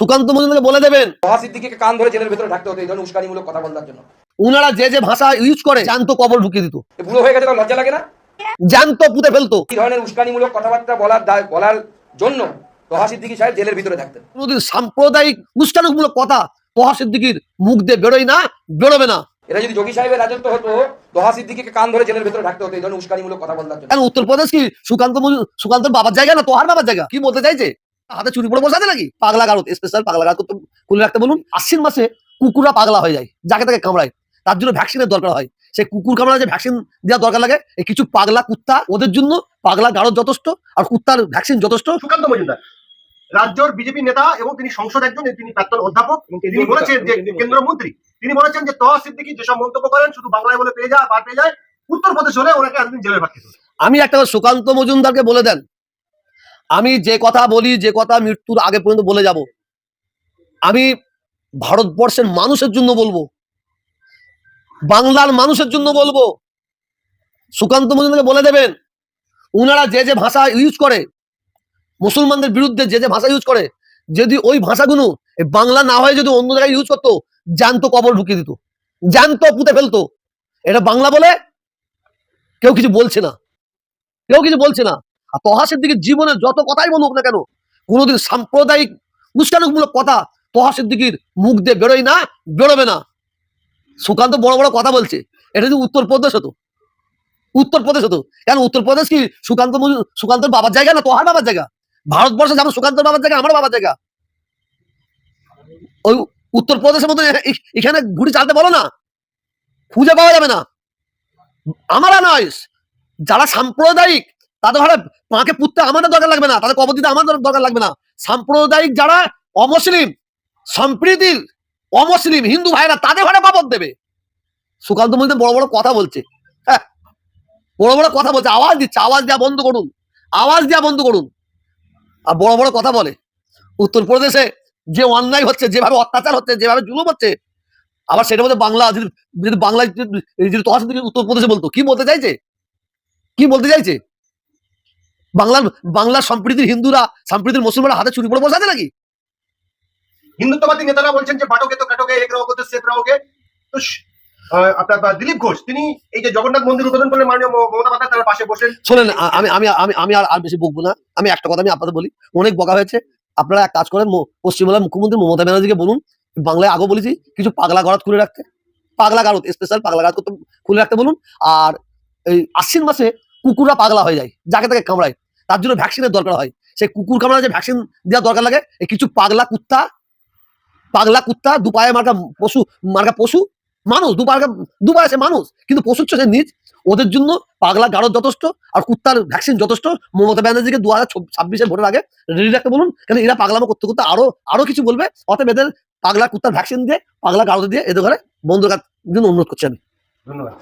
সুকান্ত মজুমদারকে বলে দেবেন। কান ধরে জেলের ভেতরে থাকতে হতো এই ধরনের উস্কানিমূলক কথা বলার জন্য। উনারা যে যে ভাষা ইউজ করে জ্যান্ত কবর ঢুকিয়ে দিত। বুড়ো হয়ে গেছে তার লজ্জা লাগে না? জ্যান্ত পুঁতে ফেলতো। এই ধরনের উস্কানিমূলক কথাবার্তা বলার বলার জন্য সাহেব জেলের ভিতরে থাকতেন কোনোদিন সাম্প্রদায়িক উস্কানিমূলক কথা মুখ দিয়ে বেরোয় না বেরোবে না। এটা যদি যোগী সাহেবের রাজত্ব হতো তহা সিদ্দিকিকে কান ধরে জেলের ভিতরে থাকতে হতো এই ধরনের উস্কানিমূলক কথা বলার জন্য। উত্তরপ্রদেশ কি সুকান্ত সুকান্তর বাবার জায়গা না তোহার বাবার জায়গা? কি বলতে চাইছে? হাতে চুরি পড়ে বসে আছে নাকি? পাগলা গারদ স্পেশাল পাগলা গারদ করতে খুলে রাখতে বলুন আশ্বিন মাসে কুকুরা পাগলা হয়ে যায় যাকে তাকে কামড়ায়। তার জন্য ভ্যাকসিনের দরকার হয়। সেই কুকুর কামড়ায় যে ভ্যাকসিন দেওয়ার দরকার লাগে এই কিছু পাগলা কুত্তা ওদের জন্য পাগলা গারদ যথেষ্ট আর কুত্তার ভ্যাকসিন যথেষ্ট। সুকান্ত মজুমদার রাজ্যর বিজেপি নেতা এবং তিনি সংসদ একজন তিনি প্রাক্তন অধ্যাপক তিনি বলেছেন যে কেন্দ্রমন্ত্রী তিনি বলেছেন যে তহা সিদ্দিকি যেসব মন্তব্য করেন শুধু বাংলায় বলে পেয়ে যায় বা পেয়ে যায় উত্তরপ্রদেশ হলে ওনাকে এতদিন জেলের ভাত খেতে আমি একটা সুকান্ত মজুমদারকে বলে দেন আমি যে কথা বলি, যে কথা মৃত্যুর আগে পর্যন্ত বলে যাব। আমি ভারতবর্ষের মানুষের জন্য বলব। বাংলার মানুষের জন্য বলব। সুকান্ত মজুমদারকে বলে দেবেন, উনারা যে যে ভাষা ইউজ করে, মুসলমানদের বিরুদ্ধে যে যে ভাষা ইউজ করে, যদি ওই ভাষাগুলো বাংলা না হয়ে যদি অন্য জায়গায় ইউজ করতো, জ্যান্ত কবর ঢুকিয়ে দিত, জ্যান্ত পুঁতে ফেলতো। এটা বাংলা বলে কেউ কিছু বলছে না। কেউ কিছু বলছে না। আর দিকে জীবনে যত কথাই বলুক না কেন, কোনোদিন সাম্প্রদায়িক উস্কানিমূলক কথা তহাসের দিকের মুখ দিয়ে বেরোয় না, বেরোবে না। সুকান্ত বড় বড় কথা বলছে, এটা যদি উত্তরপ্রদেশ হতো। উত্তরপ্রদেশ হতো। কেন উত্তরপ্রদেশ কি সুকান্ত সুকান্তর বাবার জায়গা না তোহার বাবার জায়গা? ভারতবর্ষে যেমন সুকান্তর বাবার জায়গা আমার বাবার জায়গা। ওই উত্তরপ্রদেশের মতো এখানে ঘুরি চালতে বলো না। খুঁজে পাওয়া যাবে না। আমরা নয়, যারা সাম্প্রদায়িক তাদের পাকে পুততে আমাদের দরকার লাগবে না, তাদের কবর দিতে আমাদের দরকার লাগবে না। সাম্প্রদায়িক যারা অমুসলিম, সম্প্রীতির অমুসলিম হিন্দু ভাইরা, তাদের ঘরে কবর দেবে। সুকান্ত মধ্যে বড় বড় কথা বলছে। হ্যাঁ বড় বড় কথা বলছে, আওয়াজ দিচ্ছে, আওয়াজ দেওয়া বন্ধ করুন, আওয়াজ দেওয়া বন্ধ করুন। আর বড় বড় কথা বলে উত্তরপ্রদেশে যে অন্যায় হচ্ছে, যেভাবে অত্যাচার হচ্ছে, যেভাবে জুলুম হচ্ছে, আবার সেটা মধ্যে বাংলা যদি বাংলায় যদি- উত্তরপ্রদেশে বলতো, কি বলতে চাইছে? কি বলতে চাইছে? বাংলার বাংলার সম্প্রীতির হিন্দুরা সম্প্রীতির মুসলমানরা হাতে চুরি পড়ে বসাতে নাকি? হিন্দুত্ববাদী নেতারা বলছেন যে পাঠকে তো কাটকে এক রাও করতে সেক রহকে তো আপনার দিলীপ ঘোষ তিনি এই যে জগন্নাথ মন্দির উদ্বোধন করলেন মাননীয় মমতা পাতা তার পাশে বসেন। শোনেন আমি আমি আমি আমি আর আর বেশি বকবো না। আমি একটা কথা আমি আপনাদের বলি অনেক বকা হয়েছে। আপনারা এক কাজ করেন পশ্চিমবঙ্গের মুখ্যমন্ত্রী মমতা ব্যানার্জিকে বলুন বাংলায় আগেও বলেছি কিছু পাগলা গড়াত খুলে রাখতে। পাগলা গাড়ত স্পেশাল পাগলা গাড়ত খুলে রাখতে বলুন। আর এই আশ্বিন মাসে কুকুররা পাগলা হয়ে যায়, যাকে তাকে কামড়ায়। তার জন্য ভ্যাকসিনের দরকার হয়। সেই কুকুর কামড়ায় যে ভ্যাকসিন দেওয়ার দরকার লাগে এই কিছু পাগলা কুত্তা পাগলা কুত্তা দুপায়ে মার্কা পশু মার্কা পশু, মানুষ দুপায়ে দুপায়ে সে মানুষ, কিন্তু পশুর চোখে নিজ ওদের জন্য পাগলা গারদ যথেষ্ট, আর কুত্তার ভ্যাকসিন যথেষ্ট। মমতা ব্যানার্জিকে দু হাজার ছাব্বিশে ভোটের আগে রেডি রাখতে বলুন, কেন এরা পাগলামো করতে করতে আরও আরও কিছু বলবে। অতএব এদের পাগলা কুত্তার ভ্যাকসিন দিয়ে, পাগলা গারদ দিয়ে এদের ঘরে বন্ধ রাখার জন্য অনুরোধ করছি আমি। ধন্যবাদ।